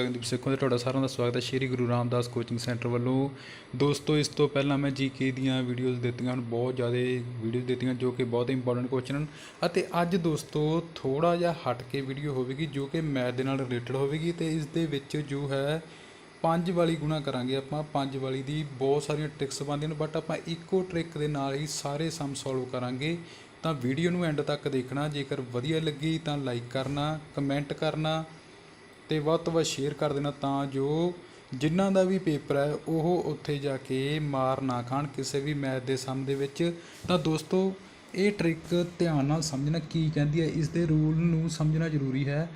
ਗਗਨਦੀਪ ਸਿੱਖੋਂ ਤੇ ਤੁਹਾਡਾ ਸਾਰਿਆਂ ਦਾ ਸਵਾਗਤ ਹੈ। ਸ਼੍ਰੀ ਗੁਰੂ ਰਾਮਦਾਸ ਕੋਚਿੰਗ ਸੈਂਟਰ ਵੱਲੋਂ। ਦੋਸਤੋ, ਇਸ ਤੋਂ ਪਹਿਲਾਂ ਮੈਂ ਜੀਕੇ ਦੀਆਂ ਵੀਡੀਓਜ਼ ਦਿੱਤੀਆਂ ਹਨ। ਬਹੁਤ ਜ਼ਿਆਦਾ ਵੀਡੀਓਜ਼ ਦਿੱਤੀਆਂ ਜੋ ਕਿ ਬਹੁਤ ਇੰਪੋਰਟੈਂਟ ਕੁਐਸਚਨ ਹਨ। ਅਤੇ ਅੱਜ ਦੋਸਤੋ ਥੋੜਾ ਜਿਹਾ ਹਟ ਕੇ ਵੀਡੀਓ ਹੋਵੇਗੀ ਜੋ ਕਿ ਮੈਥ ਦੇ ਨਾਲ ਰਿਲੇਟਡ ਹੋਵੇਗੀ ਤੇ ਇਸ ਦੇ ਵਿੱਚ ਜੋ ਹੈ, ਪੰਜ ਵਾਲੀ ਗੁਣਾ ਕਰਾਂਗੇ ਆਪਾਂ। ਪੰਜ ਵਾਲੀ ਦੀ ਬਹੁਤ ਸਾਰੀਆਂ ਟ੍ਰਿਕਸ ਬਣਦੀਆਂ ਨੇ ਬਟ ਆਪਾਂ ਇੱਕੋ ਟ੍ਰਿਕ ਦੇ ਨਾਲ ਹੀ ਸਾਰੇ ਸਮ ਸੋਲਵ ਕਰਾਂਗੇ। ਤਾਂ ਵੀਡੀਓ ਨੂੰ ਐਂਡ ਤੱਕ ਦੇਖਣਾ। ਜੇਕਰ ਵਧੀਆ ਲੱਗੀ ਤਾਂ ਲਾਈਕ ਕਰਨਾ ਕਮੈਂਟ ਕਰਨਾ। ਅਤੇ ਵੱਧ ਤੋਂ ਵੱਧ ਸ਼ੇਅਰ ਕਰ ਦੇਣਾ ਤਾਂ ਜੋ ਜਿਨ੍ਹਾਂ ਦਾ ਵੀ ਪੇਪਰ ਹੈ, ਉਹ ਉੱਥੇ ਜਾ ਕੇ ਮਾਰ ਨਾ ਖਾਣ ਕਿਸੇ ਵੀ ਮੈਥ ਦੇ ਸਮ ਦੇ ਵਿੱਚ। ਤਾਂ ਦੋਸਤੋ, ਇਹ ਟ੍ਰਿਕ ਧਿਆਨ ਨਾਲ ਸਮਝਣਾ ਕੀ ਕਹਿੰਦੀ ਹੈ, ਇਸ ਦੇ ਰੂਲ ਨੂੰ ਸਮਝਣਾ ਜ਼ਰੂਰੀ ਹੈ।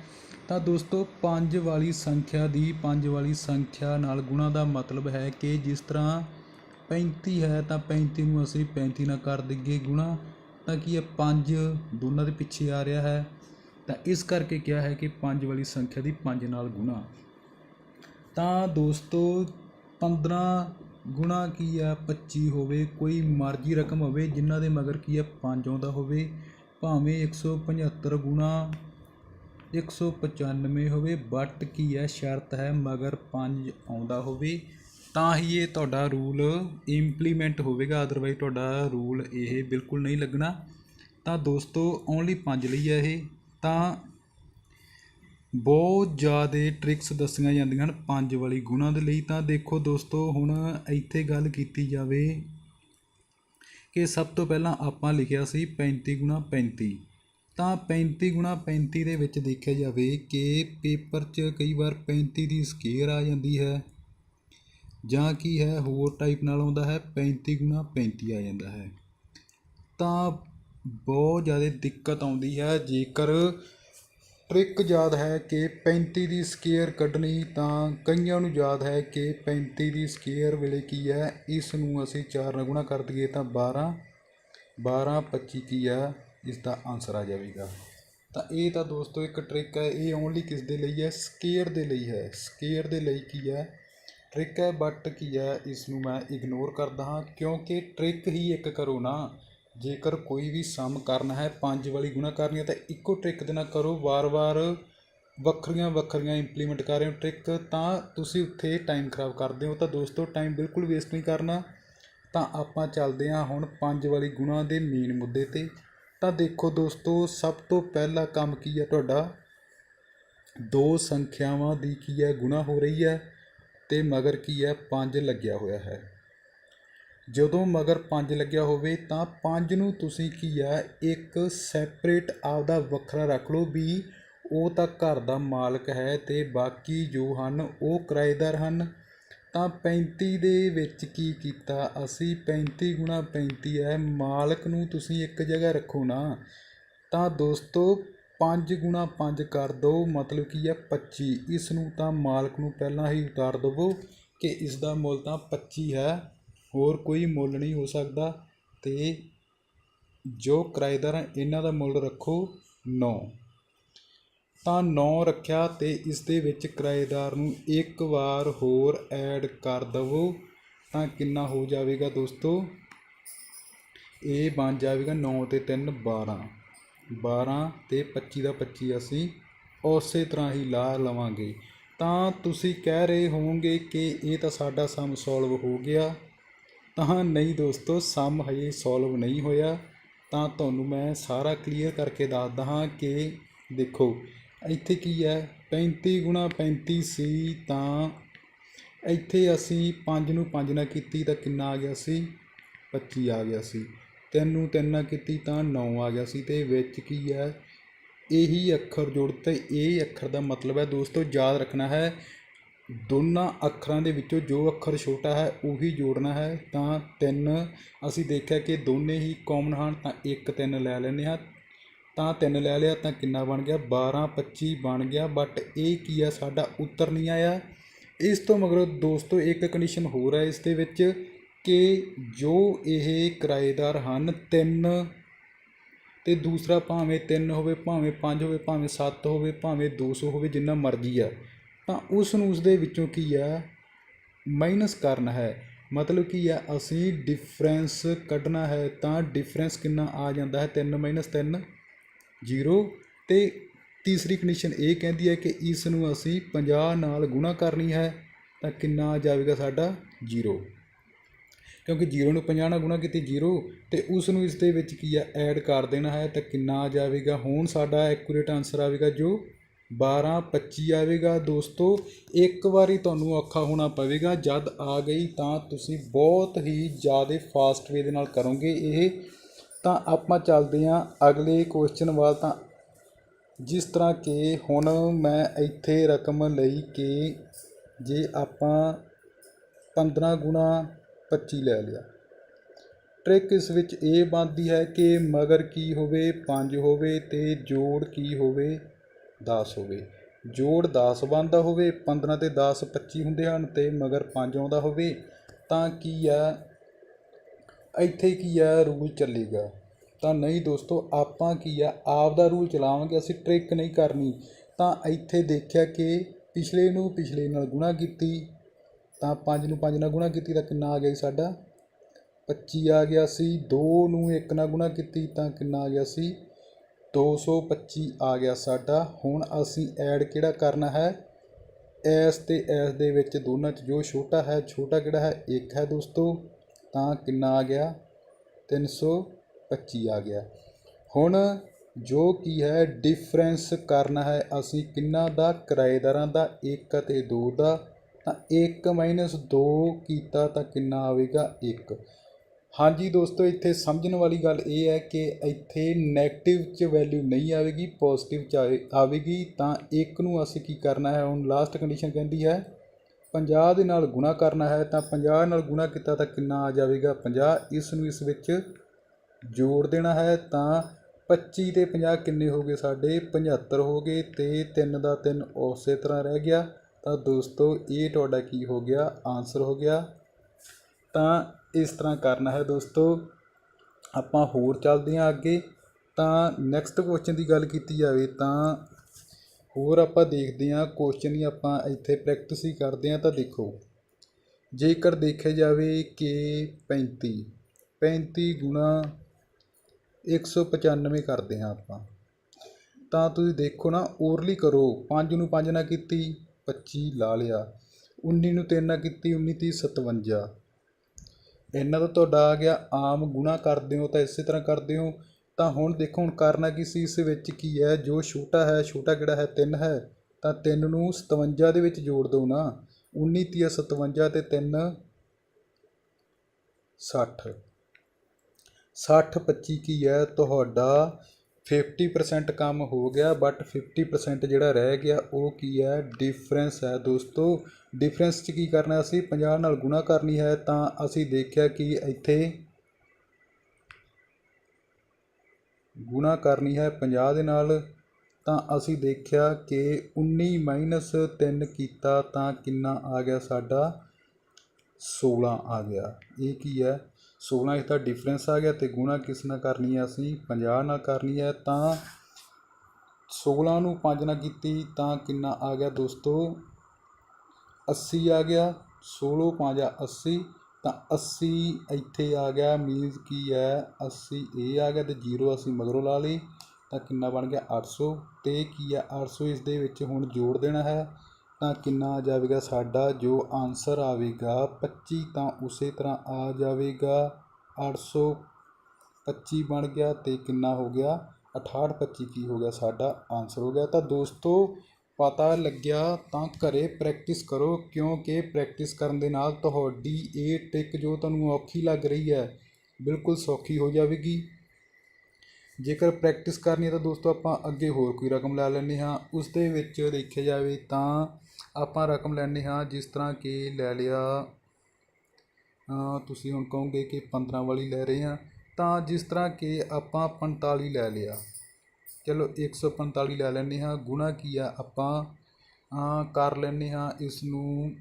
ਤਾਂ ਦੋਸਤੋ, ਪੰਜ ਵਾਲੀ ਸੰਖਿਆ ਦੀ ਪੰਜ ਵਾਲੀ ਸੰਖਿਆ ਨਾਲ ਗੁਣਾ ਦਾ ਮਤਲਬ ਹੈ ਕਿ ਜਿਸ ਤਰ੍ਹਾਂ 35 ਹੈ, ਤਾਂ 35 ਨੂੰ ਅਸੀਂ 35 ਨਾਲ ਕਰ ਦਈਏ ਗੁਣਾ। ਤਾਂ ਕੀ ਹੈ 5 ਦੋਨਾਂ ਦੇ ਪਿੱਛੇ ਆ ਰਿਹਾ ਹੈ? ਤਾਂ ਇਸ ਕਰਕੇ ਕਿਹਾ ਹੈ ਕਿ ਪੰਜ ਵਾਲੀ ਸੰਖਿਆ ਦੀ ਪੰਜ ਨਾਲ ਗੁਣਾ। ਤਾਂ ਦੋਸਤੋ 15 ਗੁਣਾ ਕੀ ਆ? 25 ਹੋਵੇ, ਕੋਈ ਮਰਜ਼ੀ ਰਕਮ ਹੋਵੇ, ਜਿਨ੍ਹਾਂ ਦੇ ਮਗਰ ਕੀ ਆ? 5 ਆਉਂਦਾ ਹੋਵੇ, ਭਾਵੇਂ 175 ਗੁਣਾ 195 ਹੋਵੇ ਬਟ ਕੀ ਹੈ ਸ਼ਰਤ ਹੈ ਮਗਰ 5 ਆਉਂਦਾ ਹੋਵੇ। ਤਾਂ ਹੀ ਇਹ ਤੁਹਾਡਾ ਰੂਲ ਇੰਪਲੀਮੈਂਟ ਹੋਵੇਗਾ ਅਦਰਵਾਈਜ਼ ਤੁਹਾਡਾ ਰੂਲ ਇਹ ਬਿਲਕੁਲ ਨਹੀਂ ਲੱਗਣਾ। ਤਾਂ ਦੋਸਤੋ ਓਨਲੀ 5 ਲਈ ਹੈ ਇਹ। ਤਾਂ ਬਹੁਤ ਜ਼ਿਆਦਾ ਟ੍ਰਿਕਸ ਦੱਸੀਆਂ ਜਾਂਦੀਆਂ ਹਨ ਪੰਜ ਵਾਲੀ ਗੁਣਾ ਦੇ ਲਈ। ਤਾਂ ਦੇਖੋ ਦੋਸਤੋ, ਹੁਣ ਇੱਥੇ ਗੱਲ ਕੀਤੀ ਜਾਵੇ ਕਿ ਸਭ ਤੋਂ ਪਹਿਲਾਂ ਆਪਾਂ ਲਿਖਿਆ ਸੀ 35 ਗੁਣਾ 35 ਤਾਂ 35 ਗੁਣਾ 35 ਦੇ ਵਿੱਚ ਦੇਖਿਆ ਜਾਵੇ ਕਿ ਪੇਪਰ 'ਚ ਕਈ ਵਾਰ 35 ਦੀ ਸਕੇਅਰ ਆ ਜਾਂਦੀ ਹੈ ਜਾਂ ਕੀ ਹੈ, ਹੋਰ ਟਾਈਪ ਨਾਲ ਆਉਂਦਾ ਹੈ 35 ਗੁਣਾ 35 ਆ ਜਾਂਦਾ ਹੈ। ਤਾਂ ਬਹੁਤ ਜ਼ਿਆਦਾ ਦਿੱਕਤ ਆਉਂਦੀ ਹੈ। ਜੇਕਰ ਟਰਿੱਕ ਯਾਦ ਹੈ ਕਿ 35 ਦੀ ਸਕੇਅਰ ਕੱਢਣੀ, ਤਾਂ ਕਈਆਂ ਨੂੰ ਯਾਦ ਹੈ ਕਿ 35 ਦੀ ਸਕੇਅਰ ਵੇਲੇ ਕੀ ਹੈ? ਇਸ ਨੂੰ ਅਸੀਂ ਚਾਰ ਨਾਲ ਗੁਣਾ ਕਰ ਦਈਏ ਤਾਂ 12 12 25 ਕੀ ਹੈ? ਇਸ ਦਾ ਆਨਸਰ ਆ ਜਾਵੇਗਾ। ਤਾਂ ਇਹ ਤਾਂ ਦੋਸਤੋ ਇੱਕ ਟ੍ਰਿਕ ਹੈ। ਇਹ ਓਨਲੀ ਕਿਸ ਦੇ ਲਈ ਹੈ? ਸਕੇਅਰ ਦੇ ਲਈ ਹੈ। ਸਕੇਅਰ ਦੇ ਲਈ ਕੀ ਹੈ? ਟ੍ਰਿਕ ਹੈ ਬਟ ਕੀ ਹੈ? ਇਸ ਨੂੰ ਮੈਂ ਇਗਨੋਰ ਕਰਦਾ ਹਾਂ, ਕਿਉਂਕਿ ਟ੍ਰਿਕ ਹੀ ਇੱਕ ਕਰੋ ਨਾ। ਜੇਕਰ ਕੋਈ ਵੀ ਸਮ ਕਰਨਾ ਹੈ, ਪੰਜ ਵਾਲੀ ਗੁਣਾ ਕਰਨੀ ਹੈ ਤਾਂ ਇੱਕੋ ਟ੍ਰਿਕ ਦੇ ਨਾਲ ਕਰੋ। ਵਾਰ-ਵਾਰ ਵੱਖਰੀਆਂ ਵੱਖਰੀਆਂ ਇੰਪਲੀਮੈਂਟ ਕਰ ਰਹੇ ਹੋ ਟ੍ਰਿਕ ਤਾਂ ਤੁਸੀਂ ਉੱਥੇ ਟਾਈਮ ਖਰਾਬ ਕਰਦੇ ਹੋ। ਤਾਂ ਦੋਸਤੋ ਟਾਈਮ ਬਿਲਕੁਲ ਵੇਸਟ ਨਹੀਂ ਕਰਨਾ। ਤਾਂ ਆਪਾਂ ਚੱਲਦੇ ਹਾਂ ਹੁਣ ਪੰਜ ਵਾਲੀ ਗੁਣਾ ਦੇ ਮੇਨ ਮੁੱਦੇ ਤੇ। ਤਾਂ ਦੇਖੋ ਦੋਸਤੋ, ਸਭ ਤੋਂ ਪਹਿਲਾ ਕੰਮ ਕੀ ਹੈ ਤੁਹਾਡਾ? ਦੋ ਸੰਖਿਆਵਾਂ ਦੀ ਕੀ ਹੈ, ਗੁਣਾ ਹੋ ਰਹੀ ਹੈ ਤੇ ਮਗਰ ਕੀ ਹੈ 5 ਲੱਗਿਆ ਹੋਇਆ ਹੈ। ਜਦੋਂ ਮਗਰ ਪੰਜ ਲੱਗਿਆ ਹੋਵੇ ਤਾਂ ਪੰਜ ਨੂੰ ਤੁਸੀਂ ਕੀ ਆ, ਇੱਕ ਸੈਪਰੇਟ ਆਪਦਾ ਵੱਖਰਾ ਰੱਖ ਲਓ ਵੀ ਉਹ ਤਾਂ ਘਰ ਦਾ ਮਾਲਕ ਹੈ ਅਤੇ ਬਾਕੀ ਜੋ ਹਨ ਉਹ ਕਿਰਾਏਦਾਰ ਹਨ। ਤਾਂ 35 ਦੇ ਵਿੱਚ ਕੀ ਕੀਤਾ? ਅਸੀਂ 35 ਗੁਣਾ 35 ਹੈ, ਮਾਲਕ ਨੂੰ ਤੁਸੀਂ ਇੱਕ ਜਗ੍ਹਾ ਰੱਖੋ ਨਾ। ਤਾਂ ਦੋਸਤੋ, ਪੰਜ ਗੁਣਾ ਪੰਜ ਕਰ ਦਿਓ ਮਤਲਬ ਕੀ ਹੈ 25 ਇਸ ਨੂੰ ਤਾਂ ਮਾਲਕ ਨੂੰ ਪਹਿਲਾਂ ਹੀ ਉਤਾਰ ਦੇਵੋ ਕਿ ਇਸ ਦਾ ਮੁੱਲ ਤਾਂ 25 ਹੈ। ਹੋਰ ਕੋਈ ਮੁੱਲ ਨਹੀਂ ਹੋ ਸਕਦਾ ਅਤੇ ਜੋ ਕਿਰਾਏਦਾਰ ਹੈ ਇਹਨਾਂ ਦਾ ਮੁੱਲ ਰੱਖੋ ਨੌ। ਤਾਂ ਨੌ ਰੱਖਿਆ ਅਤੇ ਇਸ ਦੇ ਵਿੱਚ ਕਿਰਾਏਦਾਰ ਨੂੰ ਇੱਕ ਵਾਰ ਹੋਰ ਐਡ ਕਰ ਦੇਵੋ ਤਾਂ ਕਿੰਨਾ ਹੋ ਜਾਵੇਗਾ ਦੋਸਤੋ? ਇਹ ਬਣ ਜਾਵੇਗਾ 9 ਤੇ 3 12 12 ਤੇ 25 ਦਾ 25 ਅਸੀਂ ਉਸੇ ਤਰ੍ਹਾਂ ਹੀ ਲਾ ਲਵਾਂਗੇ। ਤਾਂ ਤੁਸੀਂ ਕਹਿ ਰਹੇ ਹੋਵੋਗੇ ਕਿ ਇਹ ਤਾਂ ਸਾਡਾ ਸਮ ਸੋਲਵ ਹੋ ਗਿਆ। ਤਾਂ ਨਹੀਂ ਦੋਸਤੋ, ਸਮ ਹਜੇ ਸੋਲਵ ਨਹੀਂ ਹੋਇਆ। ਤਾਂ ਤੁਹਾਨੂੰ ਮੈਂ ਸਾਰਾ ਕਲੀਅਰ ਕਰਕੇ ਦੱਸਦਾ ਹਾਂ ਕਿ ਦੇਖੋ, ਇੱਥੇ ਕੀ ਹੈ? 35 ਗੁਣਾ 35 ਸੀ ਤਾਂ ਇੱਥੇ ਅਸੀਂ 5 ਨੂੰ 5 ਨਾਲ ਕੀਤੀ ਤਾਂ ਕਿੰਨਾ ਆ ਗਿਆ ਸੀ? 25 ਆ ਗਿਆ ਸੀ। 3 ਨੂੰ 3 ਨਾਲ ਕੀਤੀ ਤਾਂ 9 ਆ ਗਿਆ ਸੀ। ਤੇ ਵਿੱਚ ਕੀ ਹੈ? ਇਹੀ ਅੱਖਰ ਜੋੜ ਤੇ ਇਹ ਅੱਖਰ ਦਾ ਮਤਲਬ ਹੈ ਦੋਸਤੋ, ਯਾਦ ਰੱਖਣਾ ਹੈ ਦੋਨਾਂ ਅੱਖਰਾਂ ਦੇ ਵਿੱਚੋਂ ਜੋ ਅੱਖਰ ਛੋਟਾ ਹੈ, ਉਹੀ ਜੋੜਨਾ ਹੈ। ਤਾਂ ਤਿੰਨ, ਅਸੀਂ ਦੇਖਿਆ ਕਿ ਦੋਨੇ ਹੀ ਕੋਮਨ ਹਨ, ਤਾਂ ਇੱਕ ਤਿੰਨ ਲੈ ਲੈਂਦੇ ਹਾਂ। ਤਾਂ ਤਿੰਨ ਲੈ ਲਿਆ ਤਾਂ ਕਿੰਨਾ ਬਣ ਗਿਆ? 12 25 ਬਣ ਗਿਆ। ਬਟ ਇਹ ਕੀ ਆ? ਸਾਡਾ ਉੱਤਰ ਨਹੀਂ ਆਇਆ। ਇਸ ਤੋਂ ਮਗਰੋਂ ਦੋਸਤੋ, ਇੱਕ ਕੰਡੀਸ਼ਨ ਹੋਰ ਹੈ ਇਸ ਦੇ ਵਿੱਚ ਕਿ ਜੋ ਇਹ ਕਿਰਾਏਦਾਰ ਹਨ, ਤਿੰਨ, ਤੇ ਦੂਸਰਾ ਭਾਵੇਂ 3 ਹੋਵੇ, ਭਾਵੇਂ 5 ਹੋਵੇ, ਭਾਵੇਂ 7 ਹੋਵੇ, ਭਾਵੇਂ 200 ਹੋਵੇ, ਜਿੰਨਾ ਮਰਜ਼ੀ ਆ। ਤਾਂ ਉਸ ਨੂੰ ਉਸ ਦੇ ਵਿੱਚੋਂ ਕੀ ਆ ਮਾਈਨਸ ਕਰਨਾ ਹੈ। ਮਤਲਬ ਕੀ ਆ ਅਸੀਂ ਡਿਫਰੈਂਸ ਕੱਢਣਾ ਹੈ ਤਾਂ ਡਿਫਰੈਂਸ ਕਿੰਨਾ ਆ ਜਾਂਦਾ ਹੈ? 3 3 0 ਤੇ ਤੀਸਰੀ ਕੰਡੀਸ਼ਨ ਇਹ ਕਹਿੰਦੀ ਹੈ ਕਿ ਇਸ ਨੂੰ ਅਸੀਂ 50 ਨਾਲ ਗੁਣਾ ਕਰਨੀ ਹੈ ਤਾਂ ਕਿੰਨਾ ਆ ਜਾਵੇਗਾ ਸਾਡਾ? 0 ਕਿਉਂਕਿ 0 ਨੂੰ 50 ਨਾਲ ਗੁਣਾ ਕੀਤੀ 0 ਤੇ ਉਸ ਨੂੰ ਇਸ ਦੇ ਵਿੱਚ ਕੀ ਆ ਐਡ ਕਰ ਦੇਣਾ ਹੈ ਤਾਂ ਕਿੰਨਾ ਆ ਜਾਵੇਗਾ? ਹੁਣ ਸਾਡਾ ਐਕੂਰੇਟ ਆਨਸਰ ਆਵੇਗਾ ਜੋ 12 25 ਆਵੇਗਾ ਦੋਸਤੋ। ਇੱਕ ਵਾਰੀ ਤੁਹਾਨੂੰ ਔਖਾ ਹੋਣਾ ਪਵੇਗਾ। ਜਦ ਆ ਗਈ ਤਾਂ ਤੁਸੀਂ ਬਹੁਤ ਹੀ ਜ਼ਿਆਦਾ ਫਾਸਟ ਵੇ ਦੇ ਨਾਲ ਕਰੋਗੇ ਇਹ। ਤਾਂ ਆਪਾਂ ਚੱਲਦੇ ਹਾਂ ਅਗਲੇ ਕੁਐਸਚਨ ਵੱਲ। ਤਾਂ ਜਿਸ ਤਰ੍ਹਾਂ ਕਿ ਹੁਣ ਮੈਂ ਇੱਥੇ ਰਕਮ ਲਈ ਕਿ ਜੇ ਆਪਾਂ 15 ਗੁਣਾ 25 ਲੈ ਲਿਆ। ਟ੍ਰਿਕ ਇਸ ਵਿੱਚ ਇਹ ਬਣਦੀ ਹੈ ਕਿ ਮਗਰ ਕੀ ਹੋਵੇ 5 ਹੋਵੇ ਤੇ ਜੋੜ ਕੀ ਹੋਵੇ। 10 ਹੋਵੇ। ਜੋੜ 10 ਬਣਦਾ ਹੋਵੇ 15 ਤੇ 10 25 ਹੁੰਦੇ ਹਨ ਤੇ ਮਗਰ 5 ਆਉਂਦਾ ਹੋਵੇ, ਤਾਂ ਕੀ ਆ? ਇੱਥੇ ਕੀ ਆ? ਰੂਲ ਚੱਲੇਗਾ। ਤਾਂ ਨਹੀਂ ਦੋਸਤੋ, ਆਪਾਂ ਕੀ ਆ? ਆਪ ਦਾ ਰੂਲ ਚਲਾਵਾਂਗੇ, ਅਸੀਂ ਟ੍ਰਿਕ ਨਹੀਂ ਕਰਨੀ। ਤਾਂ ਇੱਥੇ ਦੇਖਿਆ ਕਿ ਪਿਛਲੇ ਨੂੰ ਪਿਛਲੇ ਨਾਲ ਗੁਣਾ ਕੀਤੀ, ਤਾਂ 5 ਨੂੰ 5 ਨਾਲ ਗੁਣਾ ਕੀਤੀ ਤਾਂ ਕਿੰਨਾ ਆ ਗਿਆ ਜੀ ਸਾਡਾ? 25 ਆ ਗਿਆ ਸੀ 2 ਨੂੰ 1 ਨਾਲ ਗੁਣਾ ਕੀਤੀ ਤਾਂ ਕਿੰਨਾ ਆ ਗਿਆ ਸੀ? 225 ਆ ਗਿਆ ਸਾਡਾ। ਹੁਣ ਅਸੀਂ ਐਡ ਕਿਹੜਾ ਕਰਨਾ ਹੈ? ਐਸ ਤੇ ਐਸ ਦੇ ਵਿੱਚ ਦੋਨਾਂ 'ਚ ਜੋ ਛੋਟਾ ਹੈ, ਛੋਟਾ ਕਿਹੜਾ ਹੈ? 1 ਹੈ ਦੋਸਤੋ, ਤਾਂ ਕਿੰਨਾ ਆ ਗਿਆ? 325 ਆ ਗਿਆ। ਹੁਣ ਜੋ ਕੀ ਹੈ ਡਿਫਰੈਂਸ ਕਰਨਾ ਹੈ, ਅਸੀਂ ਕਿੰਨਾ ਦਾ, ਕਿਰਾਏਦਾਰਾਂ ਦਾ 1 ਅਤੇ 2 ਦਾ, ਤਾਂ 1 ਮਾਈਨਸ 2 ਕੀਤਾ ਤਾਂ ਕਿੰਨਾ ਆਵੇਗਾ? 1 ਹਾਂਜੀ ਦੋਸਤੋ, ਇੱਥੇ ਸਮਝਣ ਵਾਲੀ ਗੱਲ ਇਹ ਹੈ ਕਿ ਇੱਥੇ ਨੈਗੇਟਿਵ 'ਚ ਵੈਲਿਊ ਨਹੀਂ ਆਵੇਗੀ ਪੋਜ਼ਿਟਿਵ 'ਚ ਆਵੇ- ਆਵੇਗੀ, ਤਾਂ ਇੱਕ ਨੂੰ ਅਸੀਂ ਕੀ ਕਰਨਾ ਹੈ? ਹੁਣ ਲਾਸਟ ਕੰਡੀਸ਼ਨ ਕਹਿੰਦੀ ਹੈ 50 ਦੇ ਨਾਲ ਗੁਣਾ ਕਰਨਾ ਹੈ, ਤਾਂ 50 ਨਾਲ ਗੁਣਾ ਕੀਤਾ ਤਾਂ ਕਿੰਨਾ ਆ ਜਾਵੇਗਾ? 50 ਇਸ ਨੂੰ ਇਸ ਵਿੱਚ ਜੋੜ ਦੇਣਾ ਹੈ, ਤਾਂ 25 ਤੇ 50 ਕਿੰਨੇ ਹੋ ਗਏ ਸਾਡੇ? 75 ਹੋ ਗਏ, ਤੇ 3 ਦਾ 3 ਉਸੇ ਤਰ੍ਹਾਂ ਰਹਿ ਗਿਆ। ਤਾਂ ਦੋਸਤੋ, ਇਹ ਤੁਹਾਡਾ ਕੀ ਹੋ ਗਿਆ? ਆਨਸਰ ਹੋ ਗਿਆ। ਤਾਂ ਇਸ ਤਰ੍ਹਾਂ ਕਰਨਾ ਹੈ ਦੋਸਤੋ। ਆਪਾਂ ਹੋਰ ਚੱਲਦੇ ਹਾਂ ਅੱਗੇ। ਤਾਂ ਨੈਕਸਟ ਕੁਐਸਚਨ ਦੀ ਗੱਲ ਕੀਤੀ ਜਾਵੇ ਤਾਂ ਹੋਰ ਆਪਾਂ ਦੇਖਦੇ ਹਾਂ। ਕੁਐਸਚਨ ਹੀ ਆਪਾਂ ਇੱਥੇ ਪ੍ਰੈਕਟਿਸ ਹੀ ਕਰਦੇ ਹਾਂ। ਤਾਂ ਦੇਖੋ, ਜੇਕਰ ਦੇਖਿਆ ਜਾਵੇ ਕਿ 35 35 ਗੁਣਾ 195 ਕਰਦੇ ਹਾਂ ਆਪਾਂ। ਤਾਂ ਤੁਸੀਂ ਦੇਖੋ ਨਾ ਓਰਲੀ ਕਰੋ। 5 ਨੂੰ 5 ਨਾ ਕੀਤੀ 25 ਲਾ ਲਿਆ। 19 ਨੂੰ 3 ਨਾ ਕੀਤੀ 19 30 57 ਇਹਨਾਂ ਦਾ ਤੁਹਾਡਾ ਆ ਗਿਆ ਆਮ ਗੁਣਾ ਕਰਦੇ ਹੋ ਤਾਂ ਇਸੇ ਤਰ੍ਹਾਂ ਕਰਦੇ ਹੋ। ਤਾਂ ਹੁਣ ਦੇਖੋ, ਹੁਣ ਕਰਨਾ ਕੀ ਸੀ? ਇਸ ਵਿੱਚ ਕੀ ਹੈ? ਜੋ ਛੋਟਾ ਹੈ, ਛੋਟਾ ਕਿਹੜਾ ਹੈ? 3 ਹੈ। ਤਾਂ 3 ਨੂੰ 57 ਦੇ ਵਿੱਚ ਜੋੜ ਦਿਓ ਨਾ। 19 ਤੀਆ 57 ਤੇ 3 60 60 25 ਕੀ ਹੈ? ਤੁਹਾਡਾ 50% ਕੰਮ ਹੋ ਗਿਆ ਬਟ 50% ਜਿਹੜਾ ਰਹਿ ਗਿਆ, ਉਹ ਕੀ ਹੈ? ਡਿਫਰੈਂਸ ਹੈ ਦੋਸਤੋ। ਡਿਫਰੈਂਸ 'ਚ ਕੀ ਕਰਨਾ ਅਸੀਂ? 50 ਨਾਲ ਗੁਣਾ ਕਰਨੀ ਹੈ ਤਾਂ ਅਸੀਂ ਦੇਖਿਆ ਕਿ ਇੱਥੇ ਗੁਣਾ ਕਰਨੀ ਹੈ 50 ਦੇ ਨਾਲ। ਤਾਂ ਅਸੀਂ ਦੇਖਿਆ ਕਿ 19 ਮਾਈਨਸ 3 ਕੀਤਾ ਤਾਂ ਕਿੰਨਾ ਆ ਗਿਆ? ਸਾਡਾ 16 ਆ ਗਿਆ। ਇਹ ਕੀ ਹੈ? 16 ਇਸ ਦਾ ਡਿਫਰੈਂਸ ਆ ਗਿਆ ਤੇ ਗੁਣਾ ਕਿਸ ਨਾਲ ਕਰਨੀ ਹੈ ਅਸੀਂ? 50 ਨਾਲ ਕਰਨੀ ਹੈ ਤਾਂ 16 ਨੂੰ 5 ਨਾਲ ਕੀਤੀ, ਤਾਂ ਕਿੰਨਾ ਆ ਗਿਆ ਦੋਸਤੋ? 80 ਆ ਗਿਆ 16 5 80 ਤਾਂ 80 ਇੱਥੇ ਆ ਗਿਆ ਮੀਨਸ ਕੀ ਹੈ? 80 ਇਹ ਆ ਗਿਆ ਤੇ 0 ਅਸੀਂ ਮਗਰੋਂ ਲਾ ਲਈ, ਤਾਂ ਕਿੰਨਾ ਬਣ ਗਿਆ 800 ਤੇ ਕੀ ਹੈ 800 ਇਸ ਦੇ ਵਿੱਚ ਹੁਣ ਜੋੜ ਦੇਣਾ ਹੈ। ਤਾਂ ਕਿੰਨਾ ਆ ਜਾਵੇਗਾ ਸਾਡਾ? ਜੋ ਆਨਸਰ ਆਵੇਗਾ 25 ਤਾਂ ਉਸੇ ਤਰ੍ਹਾਂ ਆ ਜਾਵੇਗਾ। 825 ਬਣ ਗਿਆ ਤੇ ਕਿੰਨਾ ਹੋ ਗਿਆ? 68 25 ਕੀ ਹੋ ਗਿਆ? ਸਾਡਾ ਆਨਸਰ ਹੋ ਗਿਆ। ਤਾਂ ਦੋਸਤੋ, ਪਤਾ ਲੱਗਿਆ ਤਾਂ ਘਰੇ ਪ੍ਰੈਕਟਿਸ ਕਰੋ, ਕਿਉਂਕਿ ਪ੍ਰੈਕਟਿਸ ਕਰਨ ਦੇ ਨਾਲ ਤੁਹਾਡੀ ਇਹ ਟ੍ਰਿਕ ਜੋ ਤੁਹਾਨੂੰ ਔਖੀ ਲੱਗ ਰਹੀ ਹੈ, ਬਿਲਕੁਲ ਸੌਖੀ ਹੋ ਜਾਵੇਗੀ। ਜੇਕਰ ਪ੍ਰੈਕਟਿਸ ਕਰਨੀ ਹੈ ਤਾਂ ਦੋਸਤੋ ਆਪਾਂ ਅੱਗੇ ਹੋਰ ਕੋਈ ਰਕਮ ਲੈ ਲੈਂਦੇ ਹਾਂ। ਉਸ ਦੇ ਵਿੱਚ ਦੇਖਿਆ ਜਾਵੇ ਤਾਂ ਆਪਾਂ ਰਕਮ ਲੈਂਦੇ ਹਾਂ ਜਿਸ ਤਰ੍ਹਾਂ ਕਿ ਲੈ ਲਿਆ ਤੁਸੀਂ ਹੁਣ ਕਹੋਗੇ ਕਿ 15 ਵਾਲੀ ਲੈ ਰਹੇ ਹਾਂ, ਤਾਂ ਜਿਸ ਤਰ੍ਹਾਂ ਕਿ ਆਪਾਂ 45 ਲੈ ਲਿਆ। ਚਲੋ 145 ਲੈ ਲੈਂਦੇ ਹਾਂ, ਗੁਣਾ ਕੀ ਆ ਆਪਾਂ? ਕਰ ਲੈਂਦੇ ਹਾਂ ਇਸ ਨੂੰ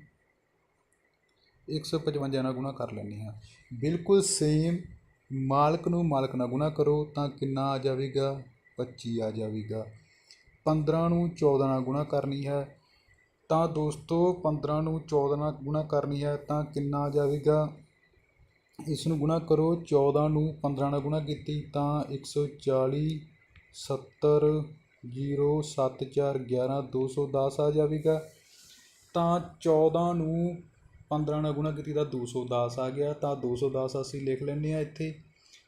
155 ਨਾਲ ਗੁਣਾ ਕਰ ਲੈਂਦੇ ਹਾਂ। ਬਿਲਕੁਲ ਸੇਮ ਮਾਲਕ ਨੂੰ ਮਾਲਕ ਨਾਲ ਗੁਣਾ ਕਰੋ ਤਾਂ ਕਿੰਨਾ ਆ ਜਾਵੇਗਾ? 25 ਆ ਜਾਵੇਗਾ। 15 ਨੂੰ 14 ਨਾਲ ਗੁਣਾ ਕਰਨੀ ਹੈ ਤਾਂ ਦੋਸਤੋ 15 ਨੂੰ 14 ਨਾਲ ਗੁਣਾ ਕਰਨੀ ਹੈ ਤਾਂ ਕਿੰਨਾ ਆ ਜਾਵੇਗਾ? ਇਸ ਨੂੰ ਗੁਣਾ ਕਰੋ 14 ਨੂੰ 15 ਨਾਲ ਗੁਣਾ ਕੀਤੀ ਤਾਂ 140 70 07411 ਆ ਜਾਵੇਗਾ। ਤਾਂ 14 ਨੂੰ 15 ਨਾਲ ਗੁਣਾ ਕੀਤੀ ਤਾਂ 210 ਆ ਗਿਆ। ਤਾਂ 210 ਅਸੀਂ ਲਿਖ ਲੈਂਦੇ ਹਾਂ ਇੱਥੇ।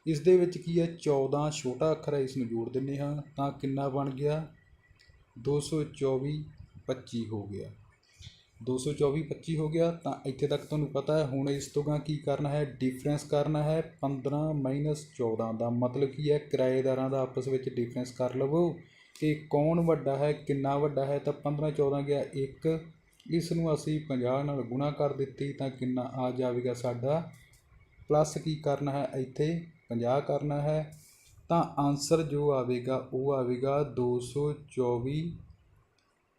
ਇਸ ਦੇ ਵਿੱਚ ਕੀ ਹੈ? 14 ਛੋਟਾ ਅੱਖਰ ਹੈ, ਇਸ ਨੂੰ ਜੋੜ ਦਿੰਦੇ ਹਾਂ ਤਾਂ ਕਿੰਨਾ ਬਣ ਗਿਆ? 224 25 ਹੋ ਗਿਆ। 224 25 ਹੋ ਗਿਆ ਤਾਂ ਇੱਥੇ ਤੱਕ ਤੁਹਾਨੂੰ ਪਤਾ ਹੈ, ਹੁਣ ਇਸ ਤੋਂ ਗਾ ਕੀ ਕਰਨਾ ਹੈ ਡਿਫਰੈਂਸ ਕਰਨਾ ਹੈ 15 ਮਾਈਨਸ 14 ਦਾ ਮਤਲਬ ਕੀ ਹੈ, ਕਿਰਾਏਦਾਰਾਂ ਦਾ ਆਪਸ ਵਿੱਚ ਡਿਫਰੈਂਸ ਕਰ ਲਵੋ। ਕਿ ਕੌਣ ਵੱਡਾ ਹੈ, ਕਿੰਨਾ ਵੱਡਾ ਹੈ, ਤਾਂ 15 14 ਗਿਆ 1 ਇਸ ਨੂੰ ਅਸੀਂ 50 ਨਾਲ ਗੁਣਾ ਕਰ ਦਿੱਤੀ ਤਾਂ ਕਿੰਨਾ ਆ ਜਾਵੇਗਾ ਸਾਡਾ। ਪਲੱਸ ਕੀ ਕਰਨਾ ਹੈ, ਇੱਥੇ 50 ਕਰਨਾ ਹੈ। ਤਾਂ ਆਨਸਰ ਜੋ ਆਵੇਗਾ, ਉਹ ਆਵੇਗਾ 224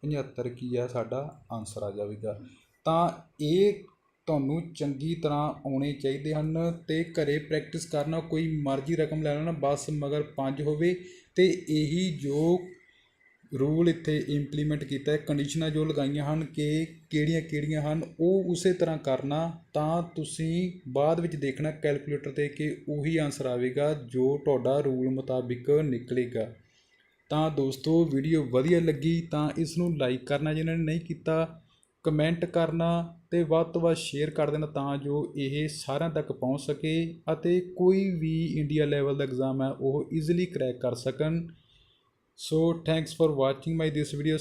75 ਕੀ ਆ ਸਾਡਾ ਆਨਸਰ ਆ ਜਾਵੇਗਾ। ਤਾਂ ਇਹ ਤੁਹਾਨੂੰ ਚੰਗੀ ਤਰ੍ਹਾਂ ਆਉਣੇ ਚਾਹੀਦੇ ਹਨ ਤੇ ਘਰੇ ਪ੍ਰੈਕਟਿਸ ਕਰਨਾ, ਕੋਈ ਮਰਜ਼ੀ ਰਕਮ ਲੈ ਲੈਣਾ, ਬਸ ਮਗਰ 5 ਹੋਵੇ ਤੇ ਇਹੀ ਜੋ ਰੂਲ ਇੱਥੇ ਇੰਪਲੀਮੈਂਟ ਕੀਤਾ ਹੈ ਕੰਡੀਸ਼ਨਾਂ ਜੋ ਲਗਾਈਆਂ ਹਨ ਕਿ ਕਿਹੜੀਆਂ ਕਿਹੜੀਆਂ ਹਨ, ਉਹ ਉਸੇ ਤਰ੍ਹਾਂ ਕਰਨਾ ਤਾਂ ਤੁਸੀਂ ਬਾਅਦ ਵਿੱਚ ਦੇਖਣਾ ਕੈਲਕੂਲੇਟਰ ਤੇ ਕਿ ਉਹੀ ਆਨਸਰ ਆਵੇਗਾ ਜੋ ਤੁਹਾਡਾ ਰੂਲ ਮੁਤਾਬਿਕ ਨਿਕਲੇਗਾ। ਤਾਂ ਦੋਸਤੋ ਵੀਡੀਓ ਵਧੀਆ ਲੱਗੀ ਤਾਂ ਇਸ ਨੂੰ ਲਾਈਕ ਕਰਨਾ, ਜਿਨ੍ਹਾਂ ਨੇ ਨਹੀਂ ਕੀਤਾ ਕਮੈਂਟ ਕਰਨਾ ਤੇ ਵੱਧ ਤੋਂ ਵੱਧ ਸ਼ੇਅਰ ਕਰ ਦੇਣਾ ਤਾਂ ਜੋ ਇਹ ਸਾਰਿਆਂ ਤੱਕ ਪਹੁੰਚ ਸਕੇ ਅਤੇ ਕੋਈ ਵੀ ਇੰਡੀਆ ਲੈਵਲ ਦਾ ਐਗਜ਼ਾਮ ਹੈ, ਉਹ ਈਜ਼ੀਲੀ ਕਰੈਕ ਕਰ ਸਕਣ। So thanks for watching my this video